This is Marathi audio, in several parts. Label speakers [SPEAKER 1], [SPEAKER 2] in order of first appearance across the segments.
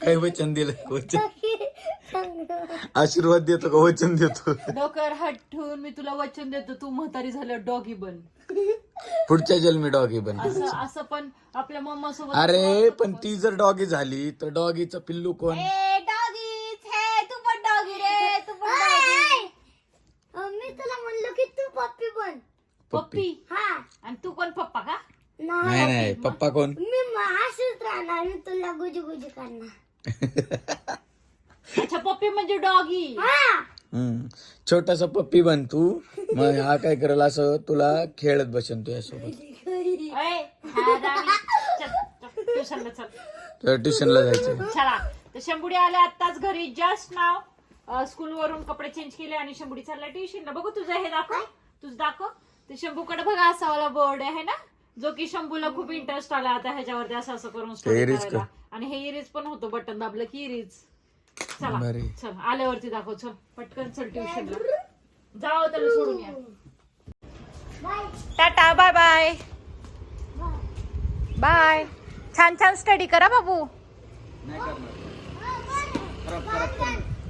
[SPEAKER 1] काय वचन दिलं वचन. आशीर्वाद देतो का? वचन देतो.
[SPEAKER 2] डोक्यावर हात ठेवून मी तुला वचन देतो. तू म्हातारी झालं डॉगी बन.
[SPEAKER 1] पुढच्या जन्मी डॉगी बन.
[SPEAKER 2] असं असं पण आपल्या मम्मा सोबत
[SPEAKER 1] अरे पण ती जर डॉगी झाली तर डॉगीचं पिल्लू कोण?
[SPEAKER 2] डॉगीच. हे तू पण डॉगी रे. तू पण doggy.
[SPEAKER 3] मी तुला म्हणलो की तू पप्पी बन.
[SPEAKER 2] पप्पी?
[SPEAKER 3] हा.
[SPEAKER 2] आणि तू पण पप्पा का?
[SPEAKER 3] नाही
[SPEAKER 1] नाही पप्पा कोण?
[SPEAKER 3] मी हसूच राहणार मी तुला गुजू गुजू करणार.
[SPEAKER 2] अच्छा पप्पी म्हणजे डॉगी.
[SPEAKER 3] हा.
[SPEAKER 1] हम्म. छोटासा पप्पी बन तू. मग हा काय करेल असं तुला खेळत बसेन तुझ्यासोबत
[SPEAKER 2] ट्युशनला चल.
[SPEAKER 1] तुला ट्युशनला जायचं.
[SPEAKER 2] चला. तर शंभुडी आले आताच घरी. जस्ट नाव स्कूल वरून कपडे चेंज केले आणि शंभुडी चालला ट्युशनला. बघू तुझं हे दाखव. तुझं दाखव. ते शंभूकडे बघा असा वाला बोर्ड आहे ना? जो की शंभूला खूप इंटरेस्ट आला आता ह्याच्यावरती असं असं करून
[SPEAKER 1] इरीज
[SPEAKER 2] करायला. आणि हे इरीज पण होतो बटन दाबलं की इरीज चला. चल आल्यावरती दाखव चल पटकन चल ट्युशनला जाओ त्याला सोडून या. टाटा बाय बाय बाय छान छान स्टडी करा बाबू.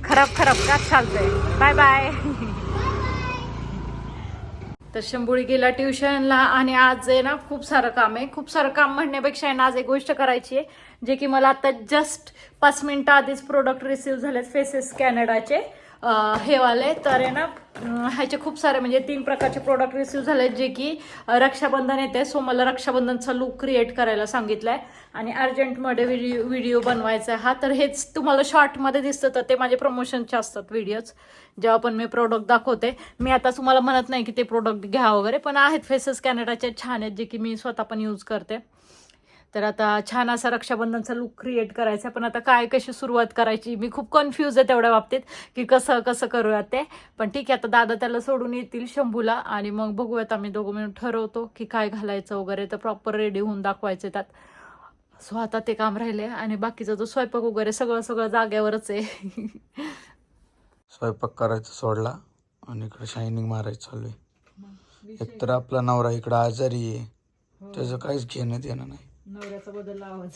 [SPEAKER 2] खराब खराब का चालतंय. बाय बाय तर शंभुळी गेला ट्युशनला आणि आज आहे ना खूप सारं काम आहे. खूप सारं काम म्हणण्यापेक्षा आहे ना आज एक गोष्ट करायची आहे जे की मला आता जस्ट पाच मिनिटं आधीच प्रोडक्ट रिसिव्ह झालेत फेसेस कॅनडाचे हे वाले तर आहे ना ह्याचे खूप सारे म्हणजे तीन प्रकारचे प्रोडक्ट रिसीव्ह झालेत जे की रक्षाबंधन येते. सो मला रक्षाबंधनचा लुक क्रिएट करायला सांगितलाय. आणि अर्जंटमध्ये व्हिडिओ व्हिडिओ बनवायचा आहे हा. तर हेच तुम्हाला शॉर्टमध्ये दिसतं तर ते माझे प्रमोशनचे असतात व्हिडिओज जेव्हा पण मी प्रोडक्ट दाखवते मी आता तुम्हाला म्हणत नाही की ते प्रोडक्ट घ्या वगैरे पण आहेत फेसेस कॅनडाचे छान आहेत जे की मी स्वतः पण यूज करते. तर आता छान असा रक्षाबंधनचा लुक क्रिएट करायचा पण आता काय कशी सुरुवात करायची? मी खूप कन्फ्यूज आहे तेवढ्या बाबतीत की कसं कसं करूयात ते. पण ठीक आहे आता दादा त्याला सोडून येतील शंभूला आणि मग बघूयात आम्ही दोघं मिळून ठरवतो की काय घालायचं वगैरे. तर प्रॉपर रेडी होऊन दाखवायचे त्यात. सो आता ते काम राहिले आणि बाकीचा जो स्वयंपाक वगैरे सगळं सगळं जाग्यावरच आहे.
[SPEAKER 1] स्वयंपाक करायचा सोडला आणि इकडे शायनिंग मारायचं चालू आहे. एकतर आपला नवरा इकडं आजारी आहे. त्याचं काहीच घेण्यात येणं नाही.
[SPEAKER 2] नवऱ्याचा बदल आवाज.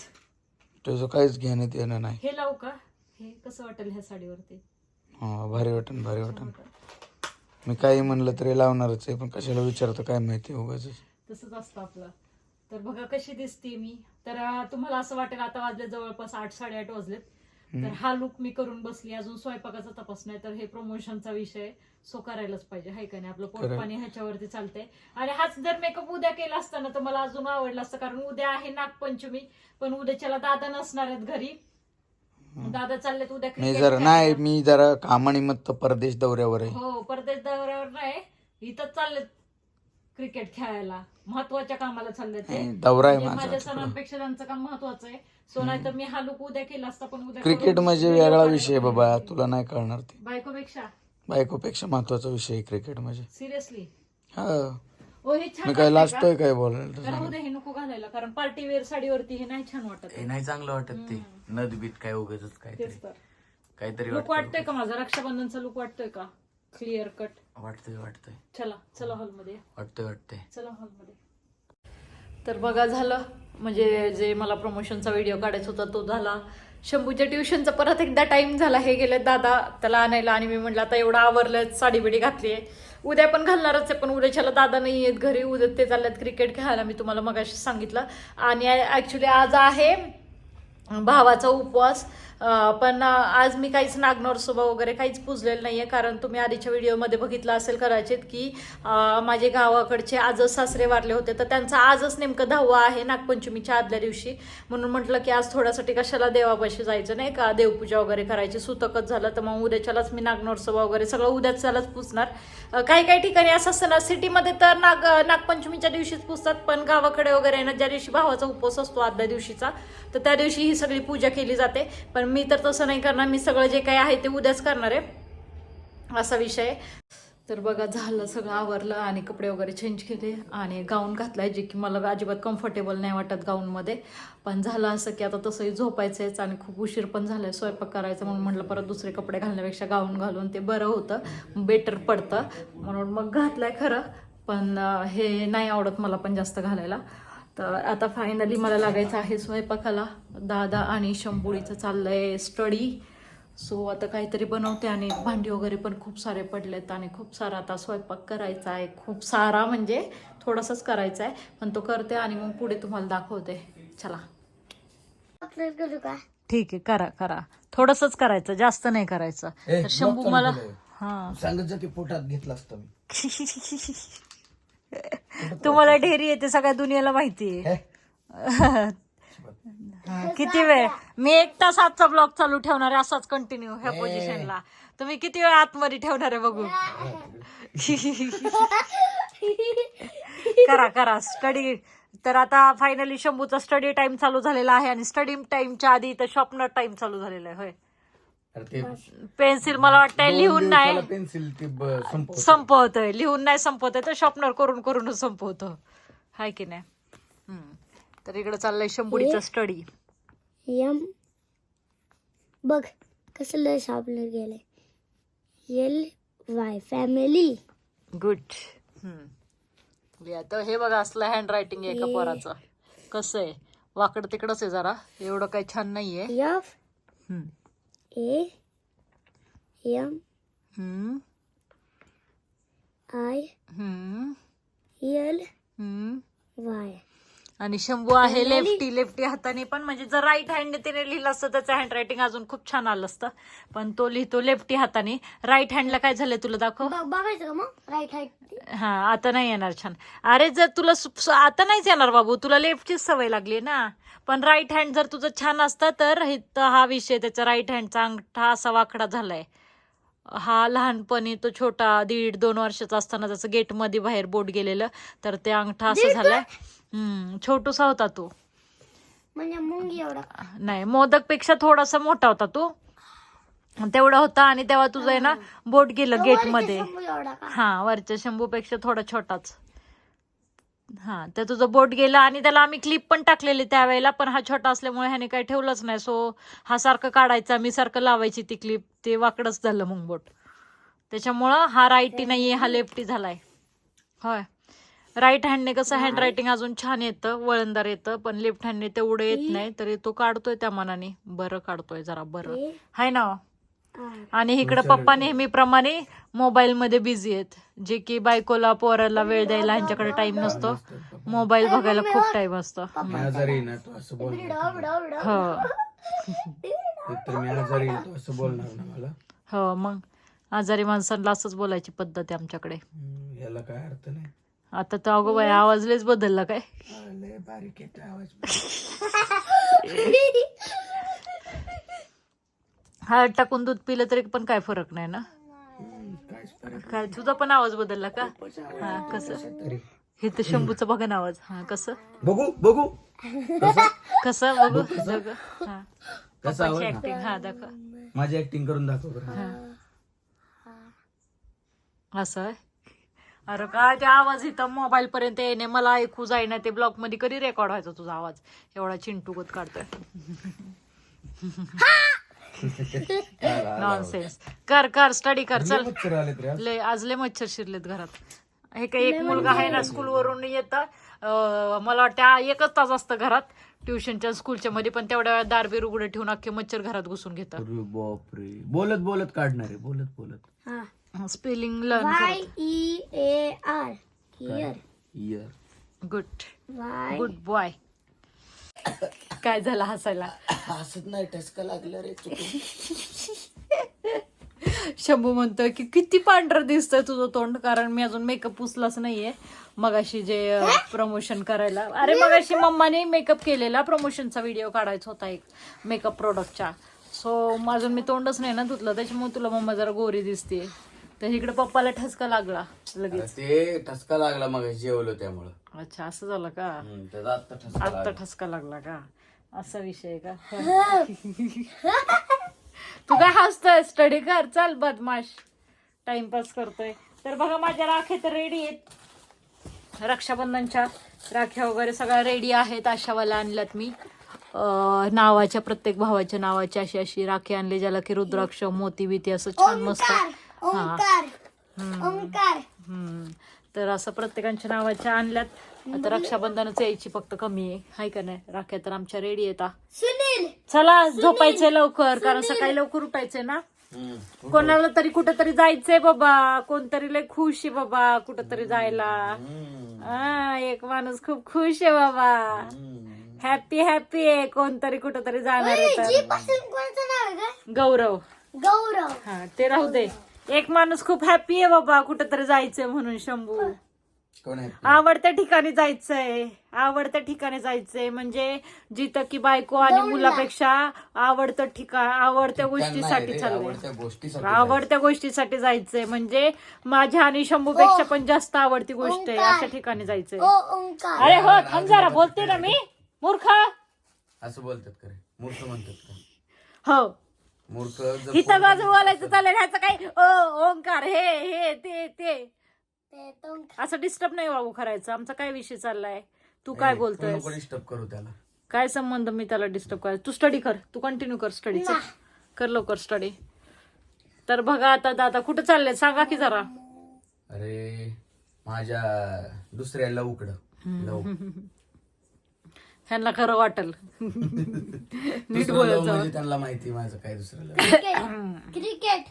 [SPEAKER 1] त्याचं काहीच घेण्यात येणं नाही.
[SPEAKER 2] हे लावू का? हे कसं वाटेल ह्या साडीवरती?
[SPEAKER 1] हा भारी वाटन भारी वाटन मी काही म्हणलं तरी लावणारच आहे पण कशाला विचारतो काय माहिती उगाच.
[SPEAKER 2] तसंच असतं आपलं. तर बघा कशी दिसते मी. तर तुम्हाला असं वाटेल आता वाजले जवळपास आठ साडेआठ वाजलेत. तर हा लुक मी करून बसली. अजून स्वयंपाकाचा तपास नाही तर हे प्रमोशनचा विषय सो करायलाच पाहिजे. हाय का नाही? आपलं पोट पाणी ह्याच्यावरती चालतंय. आणि हाच जर मेकअप उद्या केला असता ना तर मला अजून आवडलं असतं. कारण उद्या आहे नागपंचमी पण उद्याच्याला दादा नसणार आहेत घरी. दादा चाललेत उद्या
[SPEAKER 1] मी जरा. नाही मी जरा कामानिमित्त परदेश दौऱ्यावर आहे.
[SPEAKER 2] हो परदेश दौऱ्यावर नाही. इथं चाललेत. क्रिकेट खेळायला महत्त्वाच्या कामाला चालले ते.
[SPEAKER 1] नाही, दौरा आहे
[SPEAKER 2] म्हणजे
[SPEAKER 1] माझा
[SPEAKER 2] माझ्या सणांपेक्षा त्यांचं काम महत्वाचं आहे. सो नाही तर मी हा लुक उद्या केला असता पण उद्या
[SPEAKER 1] क्रिकेट
[SPEAKER 2] करून
[SPEAKER 1] म्हणजे
[SPEAKER 2] video
[SPEAKER 1] वेगळा विषय आहे. बाबा तुला नाही कळणार ते.
[SPEAKER 2] बायकोपेक्षा?
[SPEAKER 1] बायकोपेक्षा महत्त्वाचा विषय आहे क्रिकेट म्हणजे.
[SPEAKER 2] सिरियसली
[SPEAKER 1] हा.
[SPEAKER 2] ओ हे छान
[SPEAKER 1] मी काय
[SPEAKER 2] वाटतंय
[SPEAKER 1] लाजतोय
[SPEAKER 2] का?
[SPEAKER 1] काय बोलायला? तर
[SPEAKER 2] कारण
[SPEAKER 1] सांग.
[SPEAKER 2] उद्या हे नको घालायला कारण पार्टी वेअर साडीवरती हे नाही छान वाटत.
[SPEAKER 1] हे नाही चांगलं वाटत ते. नद बीत काय उगाच काहीतरी.
[SPEAKER 2] तेच तर.
[SPEAKER 1] काहीतरी
[SPEAKER 2] लुक वाटतोय. का माझा? रक्षाबंधनचा लुक वाटतोय का? क्लिअर कट
[SPEAKER 1] वाटतंय वाटतंय.
[SPEAKER 2] चला चला हॉलमध्ये
[SPEAKER 1] वाटतंय वाटतंय.
[SPEAKER 2] चला हॉलमध्ये. तर बघा झालं. म्हणजे जे मला प्रमोशनचा व्हिडिओ काढायचा होता तो झाला. शंभूच्या ट्युशनचा परत एकदा टाइम झाला. हे गेले दादा त्याला आणायला आणि मी म्हटलं आता एवढं आवरलं साडी बिडी घातली आहे उद्या पण घालणारच आहे पण उद्याच्याला दादा नाही आहेत घरी. उद्या ते चालल्यात क्रिकेट खेळायला. मी तुम्हाला मगाशी सांगितलं. आणि ॲक्च्युली आज आहे भावाचा उपवास. पण आज मी काहीच नागनोरसोबा वगैरे काहीच पुजलेलं नाहीये कारण तुम्ही आधीच्या व्हिडिओमध्ये बघितलं असेल कदाचित की माझे गावाकडचे आजच सासरे वारले होते. तर त्यांचा आजच नेमकं दहावा आहे नागपंचमीच्या आदल्या दिवशी. म्हणून म्हटलं की आज थोड्यासाठी कशाला देवापाशी जायचं नाही का? देवपूजा वगैरे करायची सुतकच झालं तर मग उद्याच्यालाच मी नागनोरसोबा वगैरे सगळं उद्याच त्यालाच पुजणार काही काही ठिकाणी असं असतं ना सिटीमध्ये तर नाग नागपंचमीच्या दिवशीच पुजतात पण गावाकडे वगैरे आहे ना ज्या दिवशी भावाचा उपवास असतो आदल्या दिवशीचा तर त्या दिवशी ही सगळी पूजा केली जाते. पण मी तर तसं नाही करणार मी सगळं जे काही आहे ते उद्याच करणार आहे असा विषय तर बघा झालं सगळं आवरलं आणि कपडे वगैरे चेंज केले आणि गाऊन घातलाय जे की मला अजिबात कम्फर्टेबल नाही वाटत गाऊनमध्ये पण झालं असं की आता तसंही झोपायचंच आणि खूप उशीर पण झालाय स्वयंपाक करायचा म्हणून म्हटलं परत दुसरे कपडे घालण्यापेक्षा गाऊन घालून ते बरं होतं बेटर पडतं. म्हणून मग घातलाय खरं पण हे नाही आवडत मला पण जास्त घालायला. तर आता फायनली मला लागायचं आहे स्वयंपाकाला. दादा आणि शंभुळीचं चाललंय स्टडी सो आता काहीतरी बनवते आणि भांडी वगैरे पण खूप सारे पडलेत आणि खूप सारा आता स्वयंपाक करायचा आहे. खूप सारा म्हणजे थोडासाच करायचा आहे. पण तो करते आणि मग पुढे तुम्हाला दाखवते. चला. ठीक आहे करा करा. थोडंसंच करायचं जास्त नाही करायचं. तर शंभू मला. हा.
[SPEAKER 1] सांगत जा की पोटात घेतला असतं मी.
[SPEAKER 2] तुम्हाला ढेरी येते सगळ्या दुनियाला माहिती आहे? किती वेळ? मी एक तास आजचा ब्लॉग चालू ठेवणार आहे असाच कंटिन्यू ह्या पोझिशनला तुम्ही किती वेळ आतमध्ये ठेवणार आहे बघू? करा करा. स्टडी तर आता फायनली शंभूचा स्टडी टाइम चालू झालेला आहे आणि स्टडी टाइमच्या आधी तर शॉपनर टाइम चालू झालेला आहे होय.
[SPEAKER 1] ते
[SPEAKER 2] पेन्सिल मला वाटतंय लिहून नाही.
[SPEAKER 1] पेन्सिल ते ब- संपवत
[SPEAKER 2] संपवतोय. लिहून नाही संपवतोय तर शॉपनर करून करूनच संपवतो. हाय की नाही? हम्म. तर इकडे चाललंय शंभुडीचा स्टडी
[SPEAKER 3] यम. बघ कसलं शापलर गेलंय. L Y family.
[SPEAKER 2] गुड तर हे बघा असलं हँड रायटिंग आहे एका पोराचं. कसं आहे? वाकड तिकडच आहे जरा. एवढं काही छान नाहीये.
[SPEAKER 3] एफ
[SPEAKER 2] हम्म. E
[SPEAKER 3] M
[SPEAKER 2] hmm.
[SPEAKER 3] I
[SPEAKER 2] hmm.
[SPEAKER 3] L
[SPEAKER 2] आणि शंभू आहे लेफ्टी लेफ्टी हाताने पण म्हणजे जर राईट हँड त्याने लिहिलं असतं त्याचं हँड रायटिंग अजून खूप छान आलं असतं. पण तो लिहितो लेफ्टी हाताने. राईट हँडला काय झालंय तुला दाखव?
[SPEAKER 3] बघायचं का मग? राईट हाईट
[SPEAKER 2] हा आता नाही येणार छान. अरे जर तुला आता नाहीच येणार बाबू तुला लेफ्टचीच सवय लागली ना. पण राईट हँड जर तुझं छान असतं तर हा विषय त्याचा राईट हँडचा अंगठा असा वाकडा झालाय. हा लहानपणी तो छोटा दीड दोन वर्षाचा असताना त्याचं गेटमध्ये बाहेर बोट गेलेलं तर ते अंगठा असं झालाय हम्म छोटूसा होता तो.
[SPEAKER 3] म्हणजे मुंगी एवढा.
[SPEAKER 2] नाही मोदकपेक्षा थोडासा मोठा होता तो. तेवढा होता आणि तेव्हा तुझं आहे ना बोट गेलं गेटमध्ये.
[SPEAKER 3] शंभू
[SPEAKER 2] हा वरच्या शंभूपेक्षा थोडा छोटाच. हा तर तुझं बोट गेलं आणि त्याला आम्ही क्लिप पण टाकलेली त्यावेळेला पण हा छोटा असल्यामुळे ह्याने काही ठेवलंच नाही. सो हा सारखं काढायचा मी सारखं लावायची ती क्लिप ते वाकडच झालं मग बोट. त्याच्यामुळं हा राईटी नाहीये हा लेफ्टी झालाय. होय. राईट हँडने कसं हँड रायटिंग अजून छान येतं वळणदार येतं पण लेफ्ट हँडने तेवढं येत नाही तरी तो काढतोय त्या मनाने. बरं काढतोय जरा बरं. हाय ना? आणि इकडे पप्पा नेहमीप्रमाणे मोबाईल मध्ये बिझी आहेत. जे की बायकोला पोराला वेळ द्यायला ह्यांच्याकडे टाइम नसतो. मोबाईल बघायला खूप टाइम असतो.
[SPEAKER 1] तो
[SPEAKER 2] हो.
[SPEAKER 1] तो
[SPEAKER 2] हो मग आजारी माणसांना असंच बोलायची पद्धत आहे आमच्याकडे.
[SPEAKER 1] याला काय अर्थ नाही.
[SPEAKER 2] आता तर अगो बाई आवाज बदलला काय?
[SPEAKER 1] बारीक येतो आवाज
[SPEAKER 2] हळद टाकून दूध पिलं तरी पण काय फरक नाही ना? काय तुझा पण आवाज बदलला का? हा कसं?
[SPEAKER 1] तरी
[SPEAKER 2] हे तर शंभूचं बघा ना आवाज. हा कसं?
[SPEAKER 1] बघू बघू.
[SPEAKER 2] कसं? बघू. बघ. हा.
[SPEAKER 1] कसा आवाज?
[SPEAKER 2] ऍक्टिंग हा दाखव.
[SPEAKER 1] माझी ऍक्टिंग करून दाखव बरं.
[SPEAKER 2] असं आहे अरे काय ते आवाज इथं मोबाईल पर्यंत येणे मला ऐकू जाईना ते ब्लॉकमध्ये कधी रेकॉर्ड व्हायचा तुझा आवाज? एवढा चिंटूगत काढतोय. नॉनसेन्स कर कर स्टडी कर चल.
[SPEAKER 1] मच्छर आज.
[SPEAKER 2] लय आज लय मच्छर शिरलेत घरात. हे काही एक मुलगा आहे ना स्कूलवरून येतं. अं, मला वाटतं एकच तास असतं घरात. ट्युशनच्या स्कूलच्या मध्ये पण तेवढ्या वेळात दार बीर उघडे ठेवून अख्खे मच्छर घरात घुसून घेतात.
[SPEAKER 1] अरे बापरे. बोलत बोलत काढणार आहे बोलत बोलत.
[SPEAKER 3] हा.
[SPEAKER 2] Spelling learn
[SPEAKER 3] Y E A R year
[SPEAKER 1] year
[SPEAKER 2] good
[SPEAKER 3] Y
[SPEAKER 2] good boy काय झालं हसायला?
[SPEAKER 1] हसत नाही टसका लागलं रे
[SPEAKER 2] शंभू म्हणतोय की किती पांढरं दिसतंय तुझं तोंड कारण मी अजून मेकअप पुसलाच नाहीये. मगाशी जे प्रमोशन करायला अरे मगाशी मम्माने मेकअप केलेला प्रमोशनचा व्हिडिओ काढायचा होता एक मेकअप प्रोडक्टचा सो अजून मी तोंडच नाही ना धुतलं त्याच्यामुळे तुला मम्मा जरा गोरी दिसते तर इकडे पप्पाला ठसका लागला लगेच.
[SPEAKER 1] ते ठसका लागला मग जेवलो त्यामुळं.
[SPEAKER 2] अच्छा असं झालं का?
[SPEAKER 1] हम्म, त्याचा आत्ता ठसका
[SPEAKER 2] आत्ता ठसका लागला का? असा विषय आहे का? तू काय हसतोय स्टडी कर चल बदमाश. टाइमपास करतोय. तर बघा माझ्या राख्या तर रेडी आहेत. रक्षाबंधनच्या राख्या वगैरे सगळ्या रेडी आहेत अशावाल्या आणल्यात मी. अं, नावाच्या प्रत्येक भावाच्या नावाची अशी अशी राखी आणली ज्याला की रुद्राक्ष मोती बिती असं छान मस्त
[SPEAKER 3] ओंकार. ओंकार.
[SPEAKER 2] हम्म. तर असं प्रत्येकांच्या नावाच्या आणल्यात. आता रक्षाबंधनच यायची फक्त कमी आहे. हाय का नाही? राख्या तर आमच्या रेडी येतात
[SPEAKER 3] सुनील.
[SPEAKER 2] चला झोपायचंय लवकर कारण सकाळी लवकर उठायचंय ना? कोणाला तरी कुठेतरी जायचंय बाबा. कोणतरी लय खुश आहे बाबा कुठेतरी जायला. हा एक माणूस खूप खुश आहे बाबा. हॅपी हॅपी आहे. कोणतरी कुठेतरी जाणार आहे
[SPEAKER 3] जी
[SPEAKER 2] तर.
[SPEAKER 3] पासून कोणाचं नाव आहे का
[SPEAKER 2] गौरव.
[SPEAKER 3] गौरव.
[SPEAKER 2] हा ते राहू दे. एक माणूस खूप हॅपी आहे बाबा कुठेतरी जायचंय म्हणून शंभू.
[SPEAKER 1] कोण आहे
[SPEAKER 2] आवडत्या ठिकाणी जायचंय. आवडत्या ठिकाणी जायचंय. म्हणजे जिथं की बायको आणि मुलापेक्षा आवडतं ठिकाण आवडत्या गोष्टीसाठी चाललंय.
[SPEAKER 1] आवडत्या गोष्टीसाठी
[SPEAKER 2] आवडत्या गोष्टीसाठी जायचंय. म्हणजे माझ्या आणि शंभूपेक्षा पण जास्त आवडती गोष्ट आहे अशा ठिकाणी जायचंय.
[SPEAKER 3] ओ ओंकार.
[SPEAKER 2] अरे हो थांब जरा बोलते ना मी. मूर्ख.
[SPEAKER 1] असं बोलतात का रे मूर्ख म्हणतात का
[SPEAKER 2] हो.
[SPEAKER 1] मूर्ख
[SPEAKER 2] इथं बाजू बोलायचं चालेल ह्याचं काही ओ ओंकार हे हे ते ते. असं डिस्टर्ब नाही बाबू करायचं आमचा काय विषय चाललाय? तू काय बोलतोय
[SPEAKER 1] डिस्टर्ब करू त्याला.
[SPEAKER 2] काय संबंध मी त्याला डिस्टर्ब करायचं? तू स्टडी कर तू कंटिन्यू कर स्टडी कर लवकर स्टडी तर बघा आता दादा कुठं चाललंय सांगा की जरा.
[SPEAKER 1] अरे माझ्या दुसऱ्या लवकडं. लव.
[SPEAKER 2] ह्यांना खरं वाटल. नीट
[SPEAKER 1] दुसरं
[SPEAKER 2] बोलत
[SPEAKER 1] लव
[SPEAKER 2] जावं.
[SPEAKER 1] म्हणजे त्यांना माहिती माझं काय दुसरं लव
[SPEAKER 3] क्रिकेट. क्रिकेट.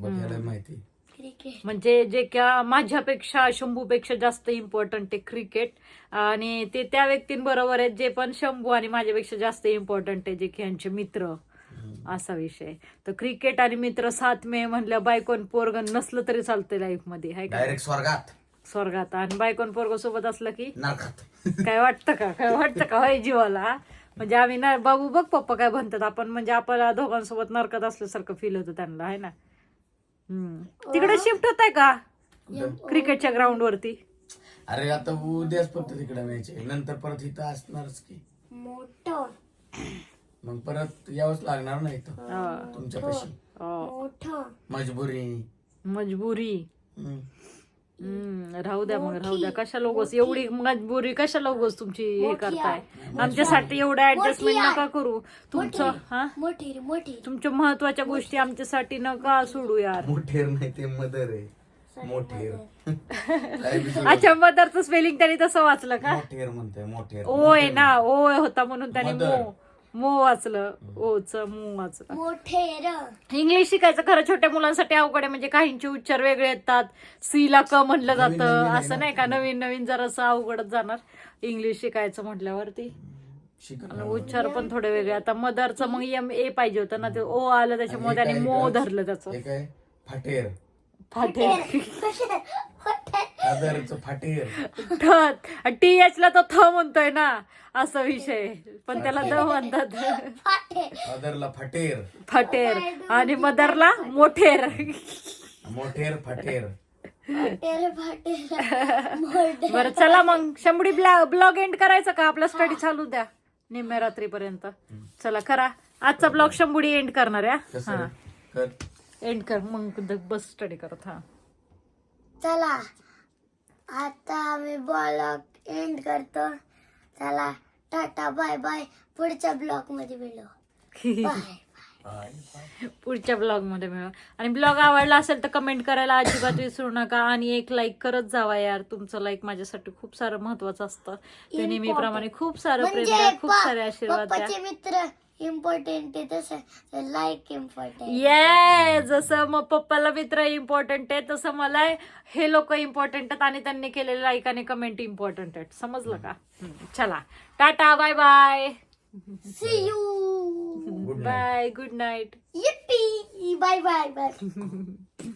[SPEAKER 1] बघायला माहिती.
[SPEAKER 3] क्रिकेट.
[SPEAKER 2] म्हणजे जे क्या माझ्यापेक्षा शंभूपेक्षा जास्त इम्पॉर्टंट आहे क्रिकेट. आणि ते त्या व्यक्तींबरोबर आहेत जे पण शंभू आणि माझ्यापेक्षा जास्त इम्पॉर्टंट आहे जे की यांचे मित्र. असा विषय. तर क्रिकेट आणि मित्र साथ मे म्हणलं बायकोन पोरगण नसलं तरी चालतंय लाईफमध्ये हाय का
[SPEAKER 1] डायरेक्ट स्वर्गात.
[SPEAKER 2] स्वर्गात. आणि बायकोन पोरग सोबत असलं की?
[SPEAKER 1] नरकात
[SPEAKER 2] काय वाटतं का? काय वाटतं का होय जीवाला? म्हणजे आम्ही ना बाबू बघ पप्पा काय म्हणतात. आपण म्हणजे आपल्याला दोघांसोबत नरकत असल्यासारखं फील होतं त्यांना आहे ना? हम्म. तिकडे शिफ्ट होत आहे का? क्रिकेटच्या ग्राउंड वरती?
[SPEAKER 1] अरे आता उद्याच फक्त तिकडे मॅच आहे. नंतर परत इथं असणारच की.
[SPEAKER 3] मोठं.
[SPEAKER 1] मग परत यावंच लागणार नाही इथं.
[SPEAKER 2] हा.
[SPEAKER 1] तुमच्यापाशी.
[SPEAKER 2] हो.
[SPEAKER 3] मोठं.
[SPEAKER 1] मजबुरी.
[SPEAKER 2] मजबुरी.
[SPEAKER 1] हम्म.
[SPEAKER 2] हम्म, राहू द्या मग राहू द्या. कशा लोगोस एवढी मजबुरी कशा लोगोस तुमची हे करताय? आमच्यासाठी एवढं ऍडजस्टमेंट नका करू. तुमचं हा?
[SPEAKER 3] मोठी रे मोठी.
[SPEAKER 2] तुमच्या महत्त्वाच्या गोष्टी आमच्यासाठी नका सोडू यार.
[SPEAKER 1] मोठेर नाही ते मदर आहे. मोठेर काय बी सोडू.
[SPEAKER 2] अच्छा मदरचं स्पेलिंग त्यांनी तसं वाचलं का?
[SPEAKER 1] मोठेर म्हणते मोठेर
[SPEAKER 2] ओय ना ओय होता म्हणून त्याने
[SPEAKER 1] Mother.
[SPEAKER 2] मो मो वाचलं ओच मो वाचलं.
[SPEAKER 3] मोठे र.
[SPEAKER 2] इंग्लिश शिकायचं खरं छोट्या मुलांसाठी अवघड आहे म्हणजे काहींचे उच्चार वेगळे येतात. सी ला क म्हणलं
[SPEAKER 1] नवीन
[SPEAKER 2] जातं. असं
[SPEAKER 1] ना.
[SPEAKER 2] नाही का? नवीन. नवीन जरासं अवघडच जाणार. इंग्लिश शिकायचं म्हटल्यावरती. उच्चार पण थोडे वेगळे. आता मदरचं मग एम ए पाहिजे होतं ना ते ओ आलं त्याच्यामुळे
[SPEAKER 1] आणि
[SPEAKER 2] त्याने मो? धरलं त्याचं.
[SPEAKER 1] हे काय फाटेर.
[SPEAKER 2] फाटेर.
[SPEAKER 1] फाटेर
[SPEAKER 2] टी एच ला तो थ म्हणतोय ना असा विषय. पण त्याला द म्हणतात.
[SPEAKER 3] फाटे
[SPEAKER 1] फादरला फाटेर.
[SPEAKER 2] फाटेर. आणि मदरला मोठेर.
[SPEAKER 1] मोठेर फाटेर.
[SPEAKER 2] बरं चला मग. शंभडी ब्लॉग एंड करायचा का? आपला स्टडी चालू द्या. निम्म्या रात्रीपर्यंत. चला करा. आजचा ब्लॉग शंभुडी एंड करणार आहे हा?
[SPEAKER 1] कर.
[SPEAKER 2] एंड कर. मग द- बस स्टडी करत हा.
[SPEAKER 3] चला. आता आम्ही ब्लॉग एंड करतो. चला टाटा बाय बाय पुढच्या ब्लॉगमध्ये भेटू. बाय
[SPEAKER 1] बाय
[SPEAKER 2] पुढच्या ब्लॉगमध्ये मिळू आणि ब्लॉग आवडला असेल तर कमेंट करायला अजिबात विसरू नका. आणि एक लाईक करत जावा यार. तुमचं लाईक माझ्यासाठी खूप सारं महत्वाचं असतं. ते नेहमीप्रमाणे खूप सारं प्रेम द्या. खूप सारे आशीर्वाद द्या.
[SPEAKER 3] मित्र इम्पॉर्टंट आहे तसं. लाईक इम्पॉर्टंट
[SPEAKER 2] ये जसं मग पप्पाला मित्र इम्पॉर्टंट आहे तसं मला हे लोक इम्पॉर्टंट आहेत आणि त्यांनी केलेले लाईक आणि कमेंट इम्पॉर्टंट आहेत. समजलं का? चला. Tata bye bye
[SPEAKER 3] see you
[SPEAKER 1] Good.
[SPEAKER 2] Bye. Good night.
[SPEAKER 3] Yippee. Bye bye bye.